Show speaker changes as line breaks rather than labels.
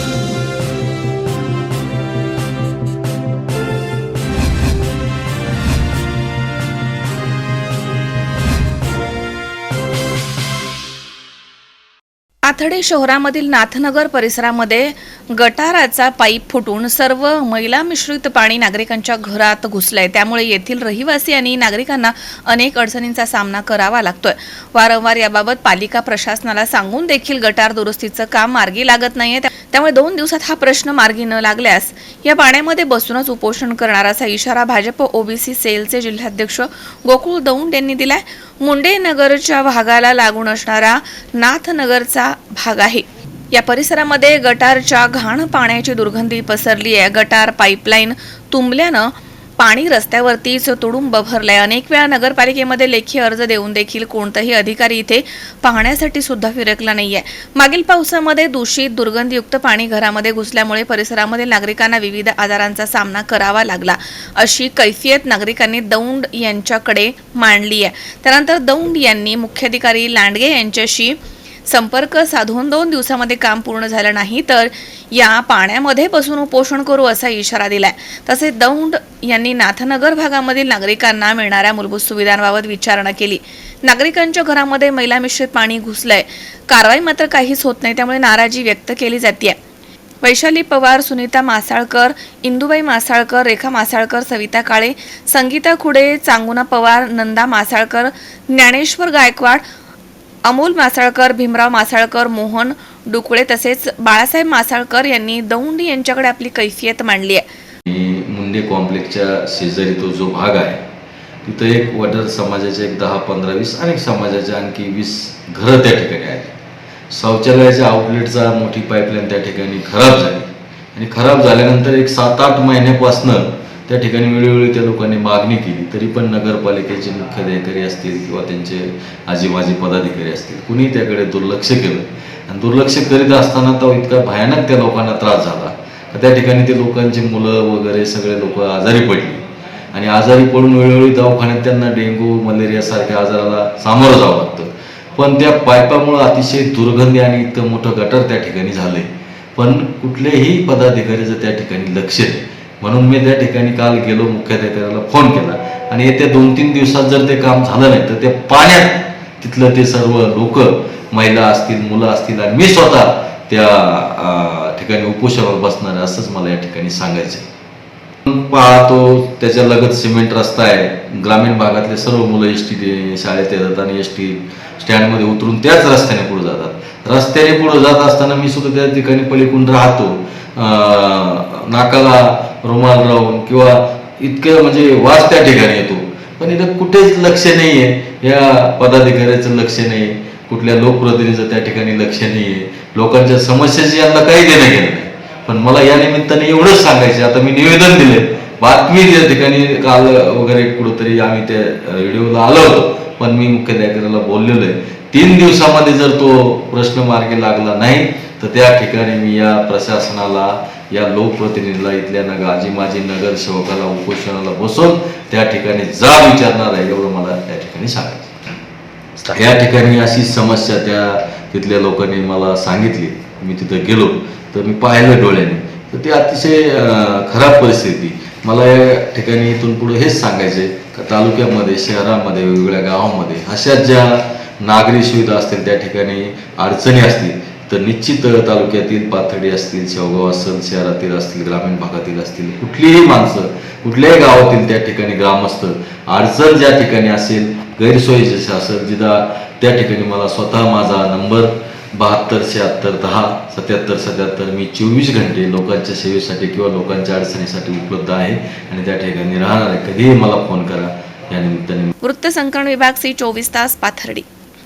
Thank you. Pathadi शहरामधील नाथनगर परिसरामध्ये गटाराचा pipe फुटून सर्व मैला मिश्रित पाणी नागरिकांच्या घरात घुसलंय. त्यामुळे येथील रहिवासी आणि नागरिकांना अनेक अडचणींचा सामना करावा लागतोय. वारंवार याबाबत पालिका प्रशासनाला सांगून देखील गटार दुरुस्तीचं काम मार्गी लागत नाहीये. त्यामुळे दोन दिवसात हा प्रश्न मार्गी न लागल्यास या पाण्यामध्ये बसूनच उपोषण करणार असा इशारा भाजप ओबीसी सेलचे जिल्हाध्यक्ष गोकुळ दौंड यांनी दिलाय. मुंडे नगरच्या भागाला लागून असणारा नाथनगरचा भाग आहे. या परिसरामध्ये गटारच्या घाण पाण्याची दुर्गंधी पसरली आहे गटार पाईपलाईन तुंबल्यानं पाणी रस्त्यावरतीच तुडुंब भरलंय अनेक वेळा नगरपालिकेमध्ये लेखी अर्ज देऊन देखील कोणताही अधिकारी इथे पाहण्यासाठी सुद्धा फिरकला नाहीये. मागील पावसामध्ये दूषित दुर्गंधयुक्त पाणी घरामध्ये घुसल्यामुळे परिसरामध्ये नागरिकांना विविध आजारांचा सामना करावा लागला. अशी कैफियत नागरिकांनी दौंड यांच्याकडे मांडली आहे त्यानंतर दौंड यांनी मुख्याधिकारी लांडगे यांच्याशी संपर्क साधून दोन दिवसामध्ये काम पूर्ण झालं नाही तर या पाण्यामध्ये बसून उपोषण करू असा इशारा दिलाय. तसेच दौंड यांनी नाथनगर भागामधील नागरिकांना मिळणाऱ्या मूलभूत सुविधांबाबत विचारणा केली. नागरिकांच्या घरामध्ये मैला मिश्रित पाणी घुसलंय. कारवाई मात्र काहीच होत नाही त्यामुळे नाराजी व्यक्त केली जाते वैशाली पवार सुनीता मासाळकर इंदुबाई मासाळकर रेखा मासाळकर सविता काळे संगीता खुडे चांगुना पवार नंदा मासाळकर ज्ञानेश्वर गायकवाड अमोल मासाळकर भीमराव मासाळकर मोहन डुकळे तसेच बाळासाहेब मासाळकर यांनी दौंड यांच्याकडे आपली कैफियत मांडली आहे.
मुंडे कॉम्प्लेक्सच्या शेजारी तो जो भाग आहे तिथं एक वडर समाजाचे एक दहा पंधरा वीस अनेक समाजाचे आणखी वीस घरं त्या ठिकाणी आहेत. शौचालयाच्या आउटलेटचा मोठी पाईपलाईन त्या ठिकाणी खराब झाली. आणि खराब झाल्यानंतर एक सात आठ महिन्यापासनं त्या ठिकाणी वेळोवेळी त्या लोकांनी मागणी केली तरी पण नगरपालिकेचे मुख्याधिकारी असतील किंवा त्यांचे आजीमाजी पदाधिकारी असतील कुणी त्याकडे दुर्लक्ष केलं. आणि दुर्लक्ष करीत असताना तो इतका भयानक त्या लोकांना त्रास झाला. त्या ठिकाणी ते लोकांची मुलं वगैरे सगळे लोक आजारी पडली. आणि आजारी पडून वेळोवेळी दवाखान्यात त्यांना डेंग्यू मलेरियासारख्या आजाराला सामोरं जावं लागतं. पण त्या पायपामुळं अतिशय दुर्गंधी आणि इतकं मोठं गटर त्या ठिकाणी झालंय. पण कुठलेही पदाधिकाऱ्याचं त्या ठिकाणी लक्ष नाही. म्हणून मी त्या ठिकाणी काल गेलो मुख्याध्यापकाला फोन केला. आणि येत्या दोन तीन दिवसात जर ते काम झालं नाही तर त्या पाण्यात तिथलं ते सर्व लोक महिला असतील मुलं असतील आणि मी स्वतः त्या ठिकाणी उपोषणावर बसणार आहे असंच मला या ठिकाणी सांगायचं आहे. पाहतो त्याच्या लगत सिमेंट रस्ता आहे. ग्रामीण भागातले सर्व मुलं एस टी शाळेत येतात आणि एस टी स्टँडमध्ये उतरून त्याच रस्त्याने पुढे जातात. रस्त्याने पुढे जात असताना मी सुद्धा त्या ठिकाणी पलीकडून राहतो. नाकाला रुमाल लावून किंवा इतकं म्हणजे वास त्या ठिकाणी येतो. पण इथं कुठेच लक्ष नाही आहे या पदाधिकाऱ्याचं लक्ष नाही कुठल्या लोकप्रतिनिधीचं त्या ठिकाणी लक्ष नाही आहे लोकांच्या समस्याशी यांना काही देणं गेलं नाही. पण मला या निमित्ताने एवढंच सांगायचं आता मी निवेदन दिले बातमी त्या ठिकाणी काल वगैरे कुठंतरी आम्ही त्या व्हिडिओला आलो होतो. पण मी मुख्याध्यापकाला बोललेलो आहे. तीन दिवसामध्ये जर तो प्रश्न मार्गी लागला नाही तर त्या ठिकाणी मी या प्रशासनाला या लोकप्रतिनिधीला इथल्या नगर आजी माजी नगरसेवकाला उपोषणाला बसून त्या ठिकाणी जा विचारणार आहे एवढं मला त्या ठिकाणी सांगायचं या ठिकाणी अशी समस्या त्या तिथल्या लोकांनी मला सांगितली. मी तिथं गेलो तर मी पाहिलं डोळ्याने. तर ती अतिशय खराब परिस्थिती. मला या ठिकाणी इथून पुढे हेच सांगायचे का तालुक्यामध्ये शहरामध्ये वेगवेगळ्या गावामध्ये अशा ज्या नागरी सुविधा असतील त्या ठिकाणी अडचणी असतील तर निश्चित तालुक्यातील पाथडी असतील शेवगाव असेल शहरातील असतील ग्रामीण भागातील असतील कुठलीही माणसं कुठल्याही गावातील त्या ठिकाणी ग्रामस्थ अडचण ज्या ठिकाणी असेल गैरसोयी जशी असेल जिदा त्या ठिकाणी मला स्वतः माझा नंबर बहात्तर शहात्तर दहा सत्याहत्तर सत्याहत्तर मी चोवीस घंटे लोकांच्या सेवेसाठी किंवा लोकांच्या अडचणीसाठी उपलब्ध आहे आणि त्या ठिकाणी राहणार आहे. कधीही मला फोन करा. या निमित्ताने
वृत्तसंकलन विभाग सी चोवीस तास पाथर्डी.